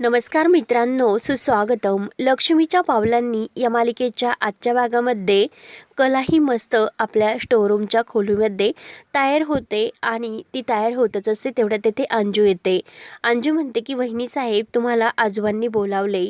नमस्कार मित्रांनो सुस्वागतम. लक्ष्मीच्या पावलांनी या मालिकेच्या आजच्या भागामध्ये कलाही मस्त आपल्या स्टोरूमच्या खोलीमध्ये तयार होते आणि ती तयार होतच असते तेवढ्या तेथे अंजू येते. अंजू म्हणते की वहिनी साहेब तुम्हाला आजोबांनी बोलावले.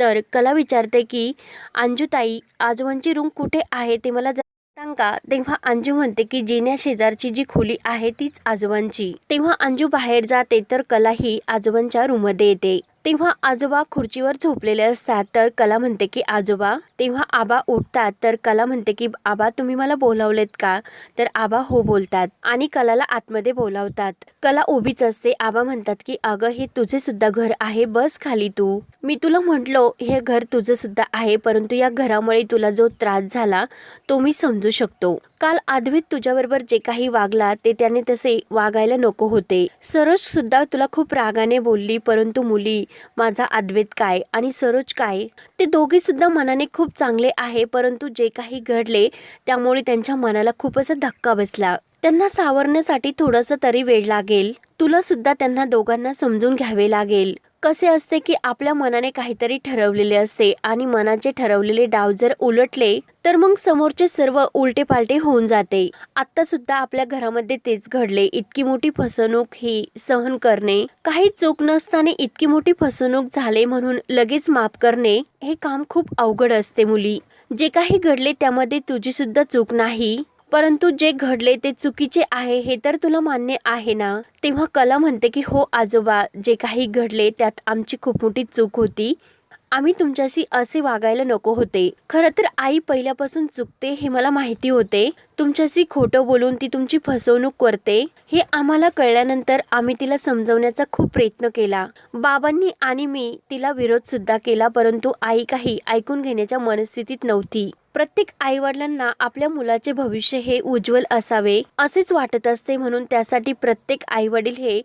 तर कला विचारते की अंजूताई आजोबांची रूम कुठे आहे ते मला सांगा तेव्हा अंजू म्हणते की जिन्या शेजारची जी खोली आहे तीच आजोबांची. तेव्हा अंजू बाहेर जाते तर कला ही आजोबांच्या रूममध्ये येते. तेव्हा आजोबा खुर्चीवर झोपलेले असतात. तर कला म्हणते की आजोबा तेव्हा आबा उठतात. तर कला म्हणते की आबा तुम्ही मला बोलावलेत का? तर आबा हो बोलतात आणि कलाला आतमध्ये बोलावतात. कला उभीच असते. आबा म्हणतात की अगं हे तुझे सुद्धा घर आहे. बस खाली तू. मी तुला म्हटलो हे घर तुझं सुद्धा आहे परंतु या घरामुळे तुला जो त्रास झाला तो मी समजू शकतो. काल आद्वित तुझ्याबरोबर जे काही वागला ते त्याने तसे वागायला नको होते. सरोज सुद्धा तुला खूप रागाने बोलली परंतु मुली माझा अद्वैत काय आणि सरोज काय? ते दोघे सुद्धा मनाने खूप चांगले आहे परंतु जे काही घडले त्यामुळे त्यांच्या मनाला खूप असा धक्का बसला. त्यांना सावरण्यासाठी थोडंसं तरी वेळ लागेल. तुला सुद्धा त्यांना दोघांना समजून घ्यावे लागेल. कसे असते की आपल्या मनाने काहीतरी ठरवलेले असते आणि मनाचे ठरवलेले डाव जर उलटले तर मग समोरचे सर्व उलटे पालटे होऊन जाते. आता सुद्धा आपल्या घरामध्ये तेच घडले. इतकी मोठी फसवणूक ही सहन करणे काही चूक नसताना इतकी मोठी फसवणूक झाले म्हणून लगेच माफ करणे हे काम खूप अवघड असते मुली. जे काही घडले त्यामध्ये तुझी सुद्धा चूक नाही. परंतु जे घडले ते चुकीचे आहे हे तर तुला मान्य आहे ना? तेव्हा कला म्हणते की हो आजोबा जे काही घडले त्यात आमची खूप मोठी चूक होती. आम्ही तुमच्याशी असे वागायला नको होते. खरं तर आई पहिल्यापासून चुकते हे मला माहिती होते. तुमच्याशी खोटं बोलून ती तुमची फसवणूक करते हे आम्हाला कळल्यानंतर आम्ही तिला समजवण्याचा खूप प्रयत्न केला. बाबांनी आणि मी तिला विरोध सुद्धा केला परंतु आई काही ऐकून घेण्याच्या मनस्थितीत नव्हती. प्रत्येक आईवडिलांना आपल्या मुलाचे भविष्य हे उज्ज्वल असावे असेच वाटत असते म्हणून त्यासाठी प्रत्येक आईवडील हे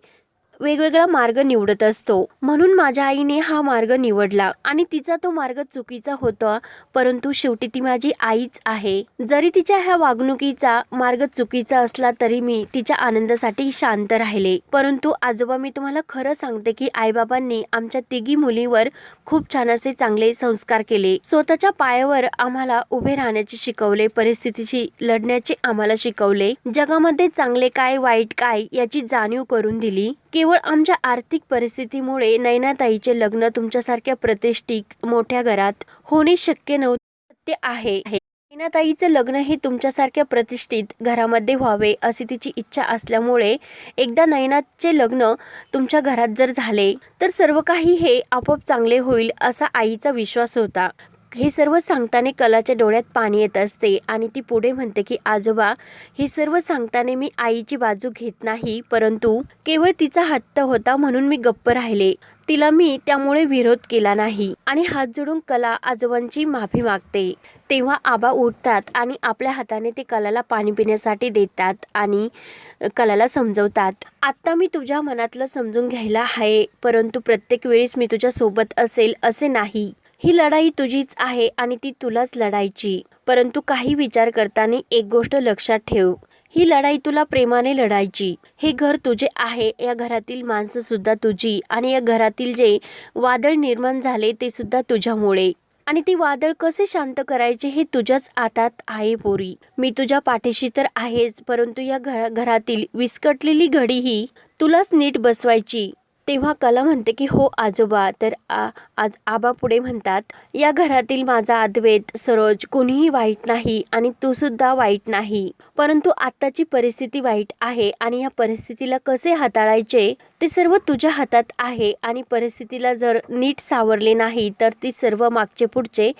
वेगवेगळा मार्ग निवडत असतो. म्हणून माझ्या आईने हा मार्ग निवडला आणि तिचा तो मार्ग चुकीचा होता परंतु शेवटी ती माझी आईच आहे. जरी तिच्या ह्या वागणुकीचा मार्ग चुकीचा असला तरी मी तिच्या आनंदासाठी शांत राहिले. परंतु आजोबा मी तुम्हाला खरं सांगते की आईबाबांनी आमच्या तिघी मुलीवर खूप छान असे चांगले संस्कार केले. स्वतःच्या पायावर आम्हाला उभे राहण्याचे शिकवले परिस्थितीशी लढण्याचे आम्हाला शिकवले. जगामध्ये चांगले काय वाईट काय याची जाणीव करून दिली. की केवळ आमच्या आर्थिक परिस्थितीमुळे नैनाताईचे लग्न तुमच्यासारख्या प्रतिष्ठित मोठ्या घरात होणे शक्य नव्हते ते आहे. नैनाताईचं लग्न हे तुमच्यासारख्या प्रतिष्ठित घरामध्ये व्हावे अशी तिची इच्छा असल्यामुळे एकदा नैनाचे लग्न तुमच्या घरात जर झाले तर सर्व काही हे आपोआप चांगले होईल असा आईचा विश्वास होता. हे सर्व सांगताना कलाच्या डोळ्यात पाणी येत असते आणि ती पुढे म्हणते की आजोबा हे सर्व सांगताना मी आईची बाजू घेत नाही परंतु केवळ तिचा हट्ट होता म्हणून मी गप्प राहिले. तिला मी त्यामुळे विरोध केला नाही आणि हात जोडून कला आजोबांची माफी मागते. तेव्हा आबा उठतात आणि आपल्या हाताने ते कलाला पाणी पिण्यासाठी देतात आणि कलाला समजवतात. आत्ता मी तुझ्या मनातलं समजून घ्यायला आहे परंतु प्रत्येक वेळेस मी तुझ्या सोबत असेल असे नाही. ही लढाई तुझीच आहे आणि ती तुलाच लढायची. परंतु काही विचार करताना एक गोष्ट लक्षात ठेव. ही लढाई तुला प्रेमाने लढायची. हे घर तुझे आहे या घरातील माणसं सुद्धा तुझी आणि या घरातील जे वादळ निर्माण झाले ते सुद्धा तुझ्यामुळे. आणि ते वादळ कसे शांत करायचे हे तुझ्याच हातात आहे पोरी. मी तुझ्या पाठीशी तर आहेच परंतु या घरा घरातील विस्कटलेली घडी ही तुलाच नीट बसवायची. तेव्हा कला म्हणते की हो आजोबा तर आ आज आबा पुढे म्हणतात या घरातील माझा अद्वैत सरोज कोणीही वाईट नाही आणि तू सुद्धा वाईट नाही. परंतु आत्ताची परिस्थिती वाईट आहे आणि या परिस्थितीला कसे हाताळायचे ते सर्व तुझ्या हातात आहे आणि परिस्थितीला जर नीट सावरले नाही तर ती सर्व मागचे पुढचे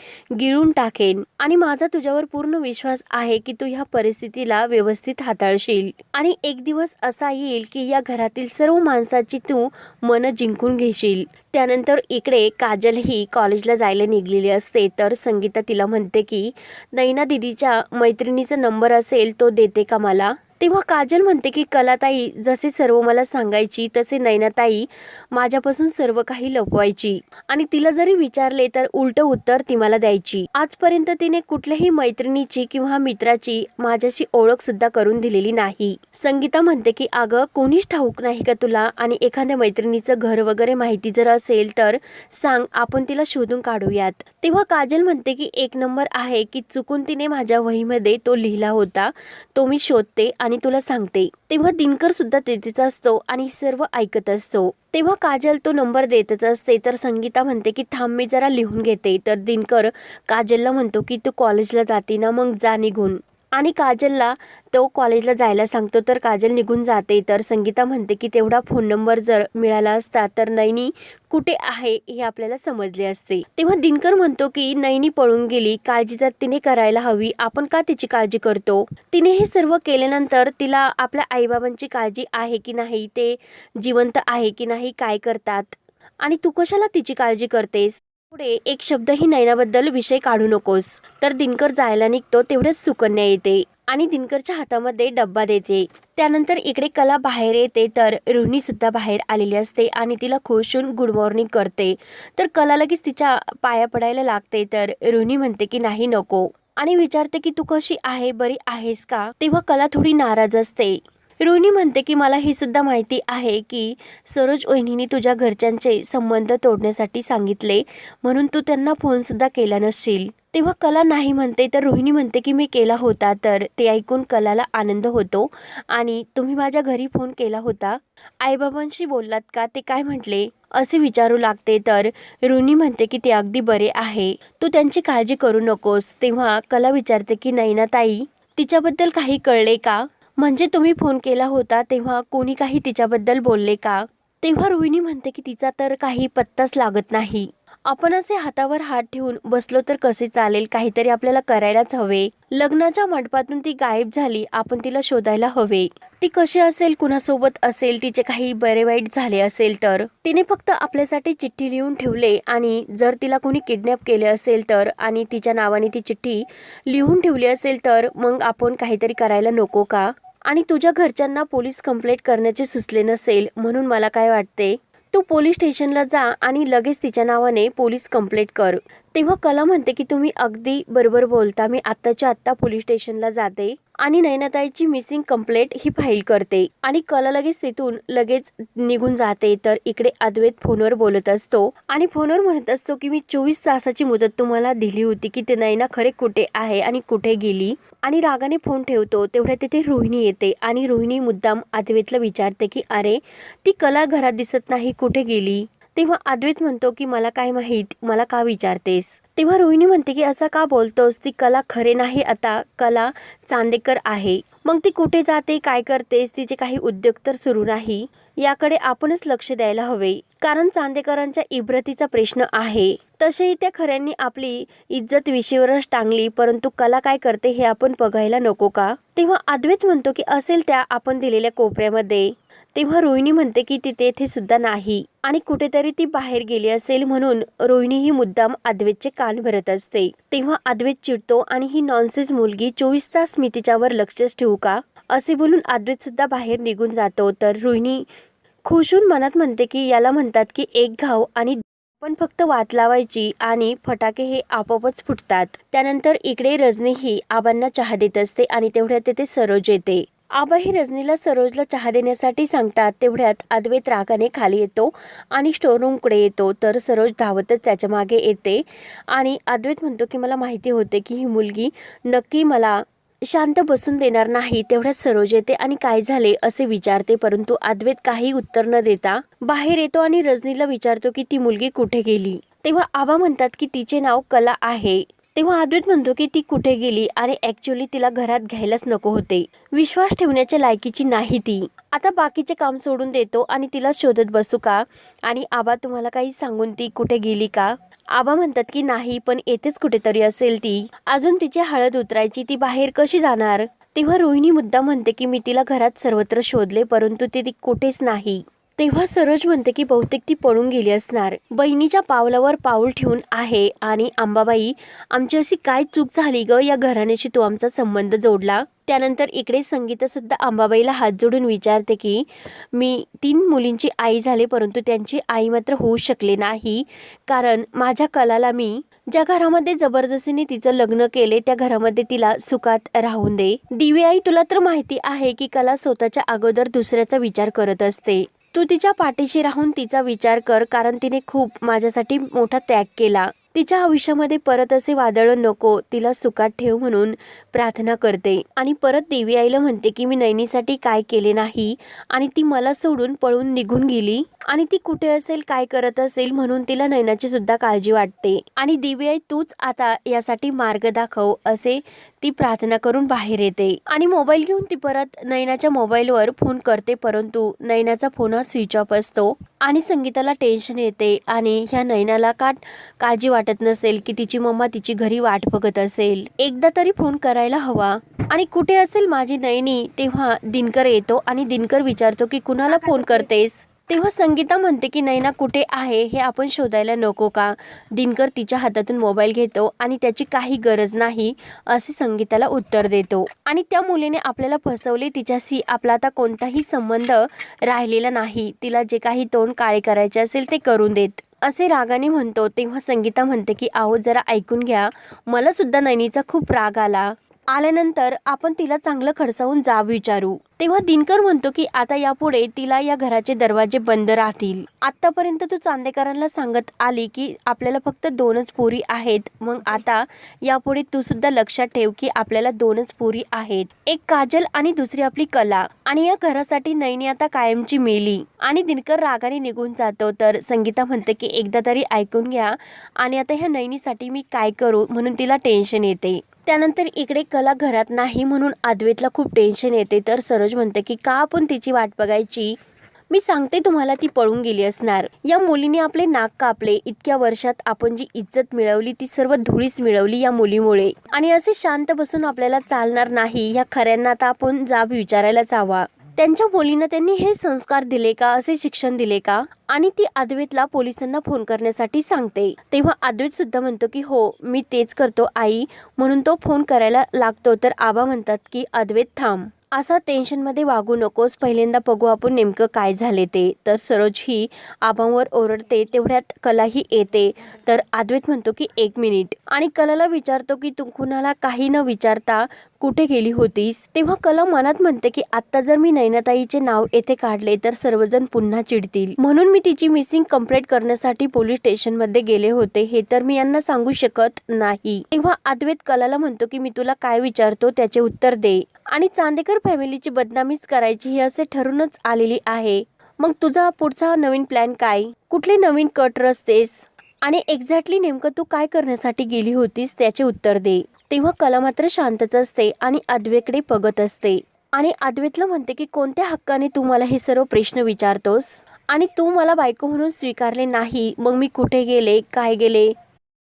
गिळून टाकेन. आणि माझा तुझ्यावर पूर्ण विश्वास आहे की तू ह्या परिस्थितीला व्यवस्थित हाताळशील. आणि एक दिवस असा येईल की या घरातील सर्व माणसाची तू मन जिंकून घेशील. त्यानंतर इकडे काजल ही कॉलेजला जायला निघलेली असते तर संगीता तिला म्हणते की नैना दिदीच्या मैत्रिणीचा नंबर असेल तो देते का मला? तेव्हा काजल म्हणते की कलाताई जसे सर्व मला सांगायची तसे नैनाताई माझ्यापासून सर्व काही लपवायची. आणि तिला जरी विचारले तर उलट उत्तर ती मला द्यायची. आजपर्यंत तिने कुठल्याही मैत्रिणीची किंवा मित्राची माझ्याशी ओळख सुद्धा करून दिलेली नाही. संगीता म्हणते की अगं कोणीच ठाऊक नाही का तुला? आणि एखाद्या मैत्रिणीचं घर वगैरे माहिती जर असेल तर सांग आपण तिला शोधून काढूयात. तेव्हा काजल म्हणते की एक नंबर आहे की चुकून तिने माझ्या वहीमध्ये तो लिहिला होता. तो मी शोधते आणि तुला सांगते तेव्हा दिनकर सुद्धा तेथेच असतो आणि सर्व ऐकत असतो. तेव्हा काजल तो नंबर देतच असते तर संगीता म्हणते की थांब मी जरा लिहून घेते. तर दिनकर काजलला म्हणतो की तू कॉलेजला जाते ना मग जा निघून. आणि काजलला तो कॉलेजला जायला सांगतो तर काजल निघून जाते. तर संगीता म्हणते की तेवढा फोन नंबर जर मिळाला असता तर नैनी कुठे आहे हे आपल्याला समजले असते. तेव्हा दिनकर म्हणतो की नैनी पळून गेली. काळजी तर तिने करायला हवी. आपण का तिची काळजी करतो? तिने हे सर्व केल्यानंतर तिला आपल्या आईबाबांची काळजी आहे की नाही ते जिवंत आहे की नाही काय करतात? आणि तू कशाला तिची काळजी करतेस? पुढे एक शब्दही नयनाबद्दल विषय काढू नकोस. तर दिनकर जायला निघतो तेवढंच सुकन्या येते आणि दिनकरच्या हातामध्ये डब्बा देते. त्यानंतर इकडे कला बाहेर येते तर रोहिणी सुद्धा बाहेर आलेली असते आणि तिला खुश होऊन गुड मॉर्निंग करते. तर कला लगेच तिच्या पाया पडायला लागते तर रोहिणी म्हणते की नाही नको. आणि विचारते की तू कशी आहे? बरी आहेस का? तेव्हा कला थोडी नाराज असते. रोहिणी म्हणते की मला ही सुद्धा माहिती आहे की सरोज वहिनीने तुझ्या घरच्यांचे संबंध तोडण्यासाठी सांगितले म्हणून तू त्यांना फोनसुद्धा केला नसशील. तेव्हा कला नाही म्हणते तर रोहिणी म्हणते की मी केला होता तर ते ऐकून कलाला आनंद होतो आणि तुम्ही माझ्या घरी फोन केला होता. आईबाबांशी बोललात का ते काय म्हटले? असे विचारू लागते तर रोहिणी म्हणते की ते अगदी बरे आहे. तू त्यांची काळजी करू नकोस. तेव्हा कला विचारते की नैना ताई तिच्याबद्दल काही कळले का? म्हणजे तुम्ही फोन केला होता तेव्हा कोणी काही तिच्याबद्दल बोलले का? तेव्हा रोहिणी म्हणते की तिचा तर काही पत्ताच लागत नाही. आपण असे हातावर हात ठेवून बसलो तर कसे चालेल? काहीतरी आपल्याला करायलाच हवे. लग्नाच्या मंडपातून ती गायब झाली आपण तिला शोधायला हवे. ती कशी असेल कुणासोबत असेल तिचे काही बरे वाईट झाले असेल तर? तिने फक्त आपल्यासाठी चिठ्ठी लिहून ठेवले आणि जर तिला कोणी किडनॅप केले असेल तर आणि तिच्या नावाने ती चिठ्ठी लिहून ठेवली असेल तर मग आपण काहीतरी करायला नको का? आणि तुझ्या घरच्यांना पोलीस कंप्लेंट करण्याचे सुचले नसेल म्हणून मला काय वाटते? तू पोलीस स्टेशनला जा आणि लगेच तिच्या नावाने पोलीस कंप्लेंट कर. तेव्हा कला म्हणते की तुम्ही अगदी बरोबर बोलता. मी आत्ताच्या आत्ता पोलीस स्टेशनला जाते. आणि नैनाताईची मिसिंग कंप्लेंट ही फाईल करते. आणि कला लगेच तिथून लगेच निघून जाते. तर इकडे अद्वैत फोनवर बोलत असतो. आणि फोनवर म्हणत असतो की मी चोवीस तासाची मुदत तुम्हाला दिली होती की ते नैना खरे कुठे आहे आणि कुठे गेली? आणि रागाने फोन ठेवतो. तेवढ्या तिथे रोहिणी येते. आणि रोहिणी मुद्दाम अद्वैतला विचारते की अरे ती कला घरात दिसत नाही. कुठे गेली? तेव्हा अद्वैत म्हणतो की मला काय माहीत? मला का विचारतेस? तेव्हा रोहिणी म्हणते की असं का बोलतोस? ती कला खरे नाही आता. कला चांदेकर आहे. मग ती कुठे जाते? काय करतेस? तिचे काही उद्योग तर सुरू नाही. याकडे आपणच लक्ष द्यायला हवे. कारण चांदेकरांच्या इब्रतीचा प्रश्न आहे. तसेही त्या खऱ्यांनी आपली इज्जत विषयवरच टांगली. परंतु कला काय करते हे आपण बघायला नको का? तेव्हा अद्वैत म्हणतो की असेल त्या आपण दिलेल्या कोपऱ्यामध्ये. तेव्हा रोहिणी म्हणते की ती तेथे सुद्धा नाही. आणि कुठेतरी ती बाहेर गेली असेल म्हणून रोहिणी ही मुद्दाम अद्वैतचे कान भरत असते. तेव्हा अद्वैत चिडतो आणि ही नॉनसेन्स मुलगी चोवीस तास स्मितीच्यावर लक्षच ठेवू का? असे बोलून अद्वैत सुद्धा बाहेर निघून जातो. तर रोहिणी खुशून मनात म्हणते की याला म्हणतात की एक घाव आणि पण फक्त वात लावायची आणि फटाके हे आपोआपच फुटतात. त्यानंतर इकडे रजनी ही आबांना चहा देत असते आणि तेवढ्यात तेथे सरोज येते. आबा ही रजनीला सरोजला चहा देण्यासाठी सांगतात तेवढ्यात अद्वैत रागाने खाली येतो आणि स्टोरूमकडे येतो. तर सरोज धावतच त्याच्यामागे येते आणि अद्वैत म्हणतो की मला माहिती होते की ही मुलगी नक्की मला शांत बसून देणार नाही तेवढ्यात सरोज येते आणि काय झाले असे विचारते परंतु अद्वैत काही उत्तर न देता बाहेर येतो आणि रजनीला विचारतो की ती मुलगी कुठे गेली? तेव्हा आबा म्हणतात की तिचे नाव कला आहे. तेव्हा अद्वैत म्हणतो की ती कुठे गेली आणि ऍक्च्युअली तिला घरात घ्यायलाच नको होते. विश्वास ठेवण्याच्या लायकीची नाही ती. आता बाकीचे काम सोडून देतो आणि तिला शोधत बसू का? आणि आबा तुम्हाला काही सांगून ती कुठे गेली का? आबा म्हणतात की नाही पण येथेच कुठेतरी असेल ती. अजून तिची हळद उतरायची ती बाहेर कशी जाणार? तेव्हा रोहिणी मुद्दा म्हणते की मी तिला घरात सर्वत्र शोधले परंतु ती ती कुठेच नाही. तेव्हा सरोज म्हणते की बहुतेक ती पळून गेली असणार. बहिणीच्या पावलावर पाऊल ठेवून आहे आणि अंबाबाई आमची अशी काय चूक झाली ग या घराण्याशी तो आमचा संबंध जोडला? त्यानंतर इकडे संगीता सुद्धा अंबाबाईला हात जोडून विचारते की मी तीन मुलींची आई झाले परंतु त्यांची आई मात्र होऊ शकले नाही. कारण माझ्या कलाला मी ज्या घरामध्ये जबरदस्तीने तिचं लग्न केले त्या घरामध्ये तिला सुखात राहून दे. दिवे आई तुला तर माहिती आहे की कला स्वतःच्या अगोदर दुसऱ्याचा विचार करत असते. तू तिच्या पाठीशी राहून तिचा विचार कर कारण तिने खूप माझ्यासाठी मोठा त्याग केला. तिच्या आयुष्यामध्ये परत असे वादळ नको तिला सुखात ठेव म्हणून प्रार्थना करते. आणि परत देवी आईला म्हणते की मी नैनीसाठी काय केले नाही आणि ती मला सोडून पळून निघून गेली. आणि ती कुठे असेल काय करत असेल म्हणून तिला नैनाची सुद्धा काळजी वाटते. आणि देवी आई तूच आता यासाठी मार्ग दाखव असे ती प्रार्थना करून बाहेर येते. आणि मोबाईल घेऊन ती परत नैनाच्या मोबाईलवर फोन करते परंतु नैनाचा फोन हा स्विच ऑफ असतो आणि संगीताला टेन्शन येते आणि ह्या नैनाला का काळजी वाटत नसेल की तिची मम्मा तिची घरी वाट बघत असेल. एकदा तरी फोन करायला हवा. आणि कुठे असेल माझी नैनी तेव्हा दिनकर येतो आणि दिनकर विचारतो की कुणाला फोन करतेस? तेव्हा संगीता म्हणते की नैना कुठे आहे? हे आपण शोधायला नको का? दिनकर तिच्या हातातून मोबाईल घेतो आणि त्याची काही गरज नाही असे संगीताला उत्तर देतो. आणि त्या मुलीने आपल्याला फसवले. तिच्याशी आपला आता कोणताही संबंध राहिलेला नाही. तिला जे काही तोंड काळे करायचे असेल ते करून देत. असे रागाने म्हणतो. तेव्हा संगीता म्हणते की आहो जरा ऐकून घ्या. मला सुद्धा नैनीचा खूप राग आला. आल्यानंतर आपण तिला चांगलं खडसावून जाब विचारू. तेव्हा दिनकर म्हणतो की आता यापुढे तिला या घराचे दरवाजे बंद राहतील. आतापर्यंत तू चांदेकरांना सांगत आली की आपल्याला फक्त दोनच पोरी आहेत. मग आता यापुढे तू सुद्धा लक्षात ठेव की आपल्याला दोनच पोरी आहेत. एक काजल आणि दुसरी आपली कला. आणि या घरासाठी नैनी आता कायमची मेली. आणि दिनकर रागाने निघून जातो. तर संगीता म्हणते की एकदा तरी ऐकून घ्या. आणि आता ह्या नैनीसाठी मी काय करू? म्हणून तिला टेन्शन येते. त्यानंतर इकडे कला घरात नाही म्हणून आद्वेतला खूप टेन्शन येते. तर सरोज म्हणते की का आपण तिची वाट बघायची? मी सांगते तुम्हाला ती पळून गेली असणार. या मुलीने आपले नाक कापले. इतक्या वर्षात आपण जी इज्जत मिळवली ती सर्व धुळीच मिळवली या मुलीमुळे. आणि असे शांत बसून आपल्याला चालणार नाही या खऱ्यांना आता आपण जाब विचारायलाच हवा त्यांच्या बोलीनं त्यांनी हे संस्कार दिले का असे शिक्षण दिले का? आणि ती अद्वैतला पोलिसांना फोन करण्यासाठी सांगते. तेव्हा अद्वैत सुद्धा म्हणतो की हो मी तेच करतो आई. म्हणून तो फोन करायला लागतो. तर आबा म्हणतात की अद्वैत थांब. असा टेन्शनमध्ये वागू नकोस. पहिल्यांदा बघू आपण नेमकं काय झाले ते. तर सरोज ही आबांवर ओरडते तेवढ्यात कलाही येते. तर अद्वैत म्हणतो की एक मिनिट. आणि कलाला विचारतो की तू कुणाला काही न विचारता कुठे गेली होतीस? तेव्हा कला मनात म्हणते की आत्ता जर मी नैनाताईचे नाव येथे काढले तर सर्वजण पुन्हा चिडतील. म्हणून मी तिची मिसिंग कंप्लेंट करण्यासाठी पोलीस स्टेशनमध्ये गेले होते. हे तर मी यांना सांगू शकत नाही. तेव्हा अद्वैत कलाला म्हणतो की मी तुला काय विचारतो त्याचे उत्तर दे. आणि चांदेकर फॅमिलीची बदनामीच करायची ही असे ठरूनच आलेली आहे. मग तुझा पुढचा नवीन प्लॅन काय? कुठले नवीन कट रस्तेस आणि एक्झॅक्टली नेमकं तू काय करण्यासाठी गेली होतीस त्याचे उत्तर दे. तेव्हा कला मात्र शांतच असते आणि अद्वेकडे बघत असते. आणि अद्वैतला म्हणते की कोणत्या हक्काने तू मला हे सर्व प्रश्न विचारतोस? आणि तू मला बायको म्हणून स्वीकारले नाही मग मी कुठे गेले? काय गेले?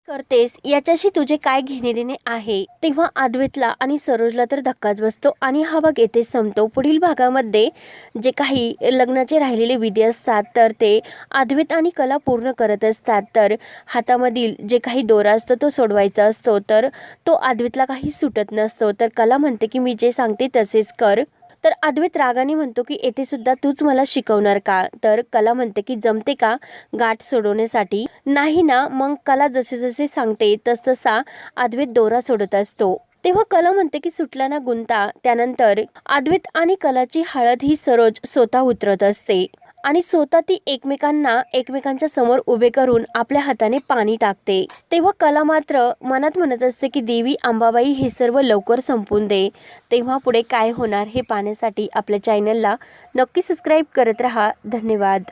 करतेस? याच्याशी तुझे काय घेणे देणे आहे? तेव्हा अद्वैतला आणि सरोजला तर धक्काच बसतो. आणि हा भाग येथे संपतो. पुढील भागामध्ये जे काही लग्नाचे राहिलेले विधी असतात तर ते अद्वैत आणि कला पूर्ण करत असतात. तर हातामधील जे काही दोरा असतो तो सोडवायचा असतो. तर तो अद्वैतला काही सुटत नसतो. तर कला म्हणते की मी जे सांगते तसेच कर. तर अद्वैत रागाने म्हणतो की येथे सुद्धा तूच मला शिकवणार का? तर कला म्हणते की जमते का गाठ सोडवण्यासाठी? नाही ना मग कला जसे जसे सांगते तसतसा अद्वैत दोरा सोडत असतो. तेव्हा कला म्हणते की सुटला ना गुंता. त्यानंतर अद्वैत आणि कलाची हळद ही सरोज स्वतः उतरत असते. आणि स्वतः ती एकमेकांना एकमेकांच्या समोर उभे करून आपल्या हाताने पाणी टाकते. तेव्हा कला मात्र मनात म्हणत असते की देवी अंबाबाई हे सर्व लवकर संपून दे. तेव्हा पुढे काय होणार हे पाहण्यासाठी आपल्या चॅनलला नक्की सबस्क्राईब करत राहा. धन्यवाद.